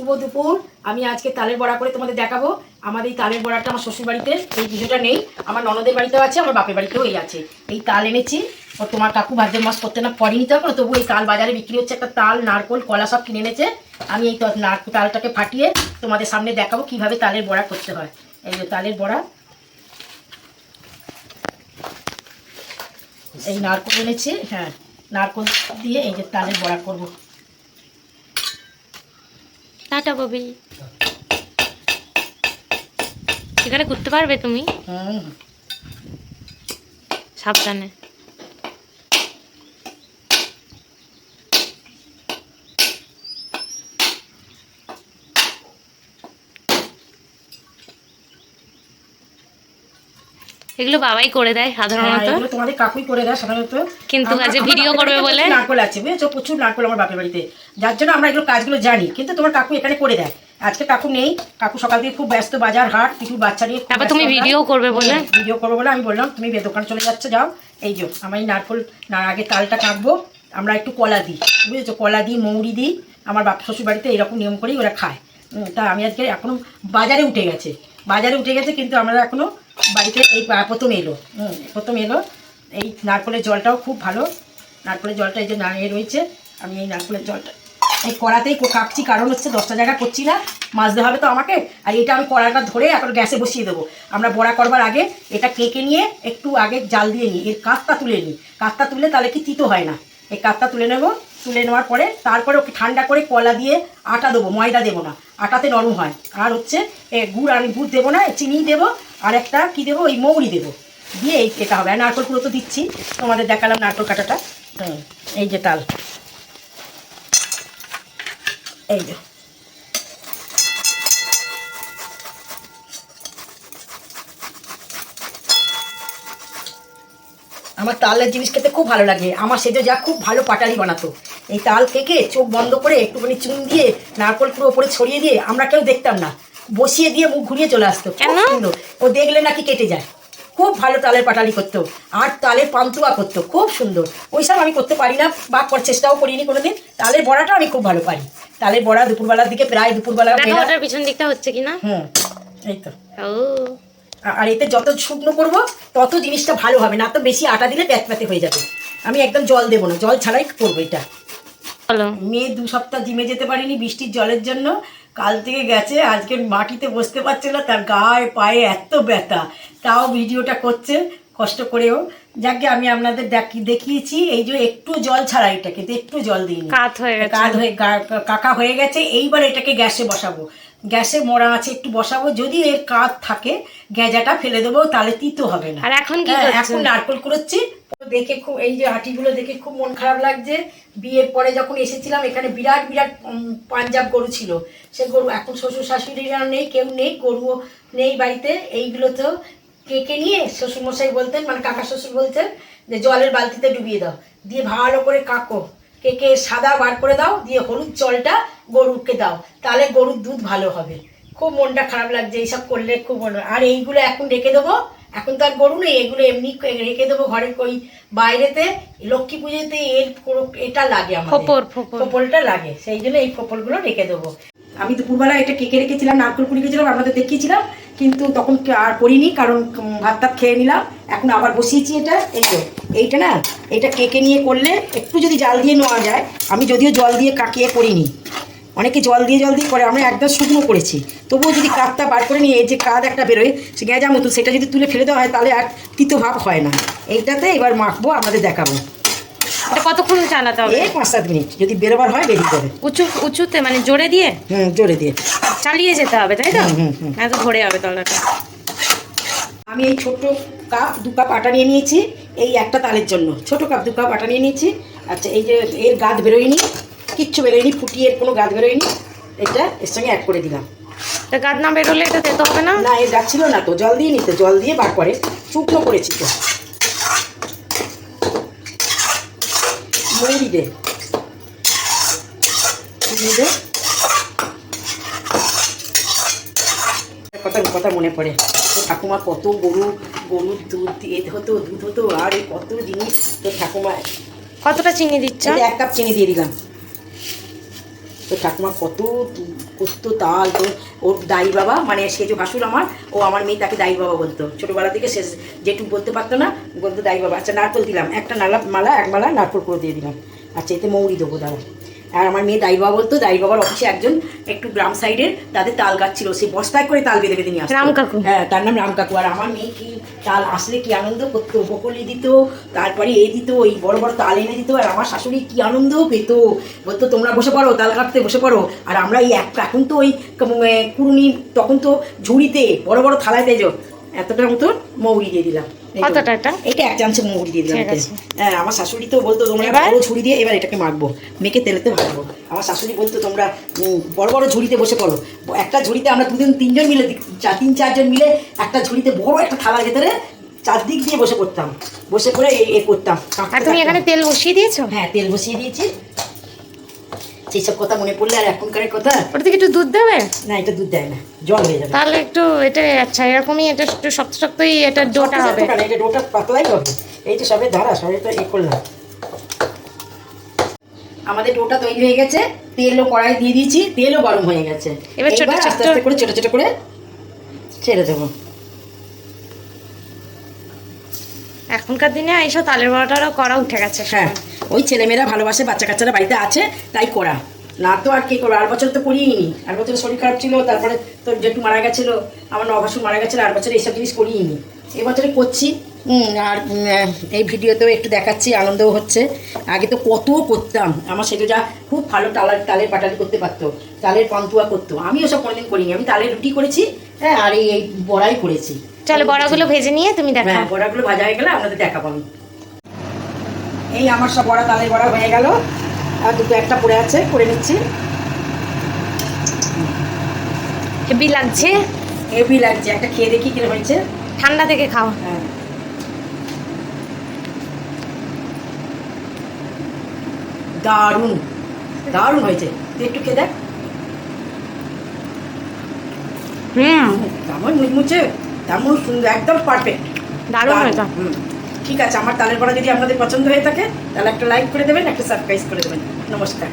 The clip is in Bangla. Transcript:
শুভ দুপুর। আমি আজকে তালের বড়া করে তোমাদের দেখাবো। আমার এই তালের বড়াটা আমার শ্বশুর বাড়িতে এই পুজোটা নেই। আমার ননদের বাড়িতেও আছে, আমার বাপের বাড়িতেও এই আছে। এই তাল এনেছি। ও তোমার কাকু ভাদ্র মাস করতে না পরে নিতে হবে তবু এই তাল বাজারে বিক্রি হচ্ছে। একটা তাল, নারকোল, কলা সব কিনে এনেছে। আমি এই তালটাকে ফাটিয়ে তোমাদের সামনে দেখাবো কীভাবে তালের বড়া করতে হয়। এই যে তালের বড়া। এই নারকোল এনেছি হ্যাঁ। নারকোল দিয়ে এই যে তালের বড়া করব। Tata Bobby. এখানে ঘুরতে পারবে তুমি? সাবধানে। এগুলো বাবাই করে দেয় হ্যাঁ, সাধারণত। তোমাদের কাকুই করে দেয় সাধারণত। কিন্তু আমার- আজ ভিডিও করবে বলে? নারকোল আছে বুঝেছ? প্রচুর নারকোল আমার বাপের বাড়িতে। যার জন্য আমরা এগুলো কাজগুলো জানি কিন্তু তোমার কাকু এখানে করে দেয়। আজকে কাকু নেই কাকু সকাল থেকে খুব ব্যস্ত বাজার হাট কিছু বাচ্চা নিয়ে তারপর তুমি ভিডিও করবে বলে? ভিডিও করব বলে আমি বললাম তুমি দোকান চলে যাচ্ছ যাও। এই যে আমার এই নারকোল না আগে তালটা কাটবো আমরা একটু কলা দিই বুঝেছ? কলা দিই মৌরি দিই আমার বাপ শ্বশুর বাড়িতে এরকম নিয়ম করেই ওরা খায়। তা আমি আজকে এখনও বাজারে উঠে গেছে। বাজারে উঠে গেছে কিন্তু আমরা এখনও বাড়িতে এই প্রথম এলো। প্রথম এলো। এই নারকলের জলটাও খুব ভালো। নারকলের জলটা এই যে নাড়িয়ে রয়েছে। আমি এই নারকলের জলটা এই কড়াতেই কো- কাটছি। কারণ হচ্ছে দশটা জায়গা করছি না। মাজতে হবে তো আমাকে। আর এটা আমি কড়াটা ধরে এখন গ্যাসে বসিয়ে দেবো। আমরা বড়া করবার আগে এটা কেকে নিয়ে একটু আগে জাল দিয়ে নিই। এর কাতটা তুলে নিই। কাতটা তুলে তাহলে কি তিতো হয় না। এই কাতটা তুলে নেব। তুলে নেওয়ার পরে তারপরে ওকে ঠান্ডা করে কলা দিয়ে আটা দেবো। ময়দা দেবো না। আটাতে নরম হয়। আর হচ্ছে এ, গুড় আমি গুড় দেবো না চিনি দেবো। আর একটা কি দেবো? ওই মৌরি দেবো। দিয়ে এই এটা হবে। আর নারকল পুরো তো দিচ্ছি। তোমাদের দেখালাম নারকল কাটাটা। হুম, এই যে তাল। এই যে। আমার তালের জিনিস খেতে খুব ভালো লাগে। আমার সেজে যা খুব ভালো পাটালি বানাতো। এই তাল কেকে চোখ বন্ধ করে একটুখানি চুন দিয়ে নারকল পুরো ওপরে ছড়িয়ে দিয়ে আমরা কেউ দেখতাম না। বসিয়ে দিয়ে মুখ ঘুরিয়ে চলে আসতো। খুব কেন? সুন্দর। ও দেখলে নাকি কেটে যায়। খুব ভালো তালের পাটালি করতো। আর তালের পান্তুয়া করতো। খুব সুন্দর। ওইসব আমি করতে পারি না। বা করার চেষ্টাও করিনি কোনোদিন। তালের বড়াটা আমি খুব ভালো পারি। তালের বড়া দুপুরবেলার দিকে প্রায় দুপুরবেলা পিছন দিকটা হচ্ছে কিনা হুম এই তো। আর এতে যত শুকনো করব তত জিনিসটা ভালো হবে না। তো বেশি আটা দিলে প্যাত প্যাতে হয়ে যাবে। আমি একদম জল দেবো না। জল ছাড়াই করব এটা। মেয়ে দু সপ্তাহ জিমে যেতে পারিনি বৃষ্টির জলের জন্য। কাল থেকে গেছে আজকে মাটিতে বসতে পারছে না তার গায়ে পায়ে এত ব্যথা। তাও ভিডিওটা করছে কষ্ট করেও। যাকে আমি আপনাদের দেখ- দেখিয়েছি এই যে একটু জল ছাড়া এটা কিন্তু একটু জল দিইনি। কাত হয়ে কাজ হয়ে কাকা হয়ে গেছে এইবার এটাকে গ্যাসে বসাবো। গ্যাসে মরা আছে একটু বসাবো যদি এর কাজ থাকে গেঁজাটা ফেলে দেবো তাহলে তিতো হবে না। আর এখন হ্যাঁ, এখন নারকল কুড়োচ্ছি দেখে খুব, এই যে আটিগুলো দেখে খুব মন খারাপ লাগছে। বিয়ের পরে যখন এসেছিলাম, এখানে বিরাট বিরাট পাঞ্জাব গরু ছিল। সে গরু এখন শ্বশুর শাশুড়িরা নেই, কেউ নেই, গরুও নেই বাড়িতে। এইগুলো তো কেকে নিয়ে শ্বশুরমশাই বলতেন মানে কাকা শ্বশুর বলতেন যে, জলের বালতিতে ডুবিয়ে দাও। দিয়ে ভালো করে কাকো কেকে সাদা বার করে দাও, দিয়ে হলুদ জলটা গরুকে দাও। তাহলে গরুর দুধ ভালো হবে। খুব মনটা খারাপ লাগছে, এইসব করলে খুব মনে আর এইগুলো এখন রেখে দেবো। এখন তো আর গরু নেই এগুলো এমনি রেখে দেবো ঘরে ওই বাইরেতে। লক্ষ্মী পুজোতে এর এটা লাগে আমার ফোপর। ফোপলটা লাগে সেই জন্য এই ফোপলগুলো রেখে দেবো। আমি দুপুরবেলা এটা কেকে রেখেছিলাম নারকল কুড়ি রেখেছিলাম আপনাদের দেখিয়েছিলাম কিন্তু তখন আর করিনি কারণ ভাত টাত খেয়ে নিলাম। এখন আবার বসিয়েছি এটা এই তো এইটা না এটা কেকে নিয়ে করলে একটু যদি জাল দিয়ে নেওয়া যায় আমি যদিও জল দিয়ে কাকিয়ে করিনি। অনেকে জল দিয়ে জল দিয়ে করে আমরা একদম শুকনো করেছি। তবুও যদি কাঠটা বার করে নিয়ে এই যে কাঠ একটা বেরোয় সে গেঁজা মতো সেটা যদি তুলে ফেলে দেওয়া হয় তাহলে আর তিতো ভাব হয় না। এইটাতে এবার মাখবো আপনাদের দেখাবো। এটা কতক্ষণ চালাতে হবে? এই পাঁচ সাত মিনিট যদি বেরোবার হয় বেরিয়ে যাবে। উঁচু উঁচুতে মানে জোরে দিয়ে? হুম জোরে দিয়ে। চালিয়ে যেতে হবে তাই তো? হুম, হুম, হুম। তো ধরে যাবে তলাটা। আমি এই ছোট্ট কাপ দু কাপ আটা নিয়ে নিয়েছি এই একটা তালের জন্য। ছোট কাপ দু কাপ আটা নিয়ে নিয়েছি। আচ্ছা এই যে এর গাদ বেরোয়নি। কিচ্ছু বেরোয়নি ফুটিয়ে এর কোনো গাছ বেরোয়নি। এটা এর সঙ্গে অ্যাড করে দিলাম। তা গাছ না বেরোলে এটা দিতে হবে না? না এর গাছ ছিল না তো জল দিয়ে নিতে জল দিয়ে বার করে শুকনো করেছি তো। মৌরি দে। কথা কথা মনে পড়ে। ঠাকুমা কত গরু গরুর দুধ দিয়ে হতো দুধ হতো আর কত জিনিস তো ঠাকুমা কতটা চিনি দিচ্ছে? এক কাপ চিনি দিয়ে দিলাম। তো ঠাকুমা কত কত তাল, তো ওর দাই বাবা মানে সে যে ভাসুর আমার, ও আমার মেয়ে তাকে দাই বাবা বলতো। ছোটোবেলা থেকে সে যেটুকু বলতে পারতো না, বলতো দাই বাবা। আচ্ছা নারকল দিলাম। একটা নালা মালা, এক মালা নারকল করে দিয়ে দিলাম। আচ্ছা এতে মৌরি দেবো দাঁড়া আর আমার মেয়ে দাই বাবা বলতো দাই বাবার অফিসে একজন একটু গ্রাম সাইডের তাদের তাল গাছ ছিল সে বস্তায় করে তাল বেঁধে বেঁধে নিয়ে আসতো রাম কাকু। হ্যাঁ তার নাম রাম কাকু আর আমার মেয়ে কি তাল আসলে কি আনন্দ করতো বকলি দিত তারপরে এ দিত ওই বড় বড় তাল এনে দিত আর আমার শাশুড়ি কি আনন্দ পেতো বলতো তোমরা বসে পড়ো তাল কাটতে বসে পড়ো আর আমরা এই এক এখন তো ওই কুড়ুনি তখন তো ঝুড়িতে বড় বড় থালায় তেজো এতটার মতো মৌরি দিয়ে দিলাম। কতটা এটা? এটা এক চামচে মৌরি দিয়ে দিলাম। হ্যাঁ আমার শাশুড়ি তো বলতো তোমরা বড় ঝুড়ি দিয়ে এবার এটাকে মাখবো মেখে তেলেতে ভাজবো। আমার শাশুড়ি বলতো তোমরা বড় বড় ঝুড়িতে বসে পড়ো একটা ঝুড়িতে আমরা দুদিন তিনজন মিলে দি- চা- তিন চারজন মিলে একটা ঝুড়িতে বড় একটা থালার ভেতরে চারদিক দিয়ে বসে পড়তাম বসে পড়ে এ- করতাম। তুমি এখানে তেল বসিয়ে দিয়েছ? হ্যাঁ তেল বসিয়ে দিয়েছি। সেই সব কথা মনে পড়লে আর এখনকার কথা ওটা থেকে একটু দুধ দেবে? না এটা দুধ দেয় না জল হয়ে যাবে। তাহলে একটু এটা আচ্ছা এরকমই এটা একটু শক্ত শক্তই এটা ডোটা হবে। এটা ডোটা পাতলাই হবে। এই তো সবে ধারা সবে তো এ করলাম। আমাদের ডোটা তৈরি হয়ে গেছে তেলও কড়াই দিয়ে দিয়েছি তেলও গরম হয়ে গেছে। এবার ছোট ছোট- আস্তে করে ছোট ছোট করে ছেড়ে দেবো। এখনকার দিনে এইসব তালের বড়াটারও করা উঠে গেছে। হ্যাঁ। ওই ছেলেমেয়েরা ভালোবাসে বাচ্চা কাচ্চারা বাড়িতে আছে তাই করা। না তো আর কে করব? আর বছর তো করিনি আর বছর শরীর খারাপ ছিল তারপরে তোর জেঠু মারা গেছিল আমার নবাসু মারা গেছিল আর বছর এইসব জিনিস করিনি এবছরে করছি। হুম, আর এই ভিডিওতেও একটু দেখাচ্ছি আনন্দও হচ্ছে। আগে তো কত করতাম। আমার সেটা যা খুব ভালো তালের তালের পাটালি করতে পারতো তালের পান্তুয়া করতো। আমি ওসব কোনোদিন করিনি। আমি তালের রুটি করেছি হ্যাঁ আর এই এই বড়াই করেছি। চলো বড়াগুলো ভেজে নিয়ে তুমি দেখো হ্যাঁ বড়াগুলো ভাজা হয়ে গেলে আপনাদের দেখাবো আমি। এই আমার সব বড়া তালের বড়া হয়ে গেল। আর দুটো একটা পড়ে আছে করে নিচ্ছি। হেভি লাগছে? হেভি লাগছে একটা খেয়ে দেখি কীরকম হয়েছে। ঠান্ডা থেকে খাও। হ্যাঁ। দারুণ দারুণ হয়েছে। তুই একটু খেয়ে দেখ। হুম। তেমন মুচমুচে তেমন সুন্দর একদম পারফেক্ট দারুণ হয়েছে। ঠিক আছে, আমার তালের বড়া যদি আপনাদের পছন্দ হয়ে থাকে, তাহলে একটা লাইক করে দেবেন, একটা সাবস্ক্রাইব করে দেবেন। নমস্কার।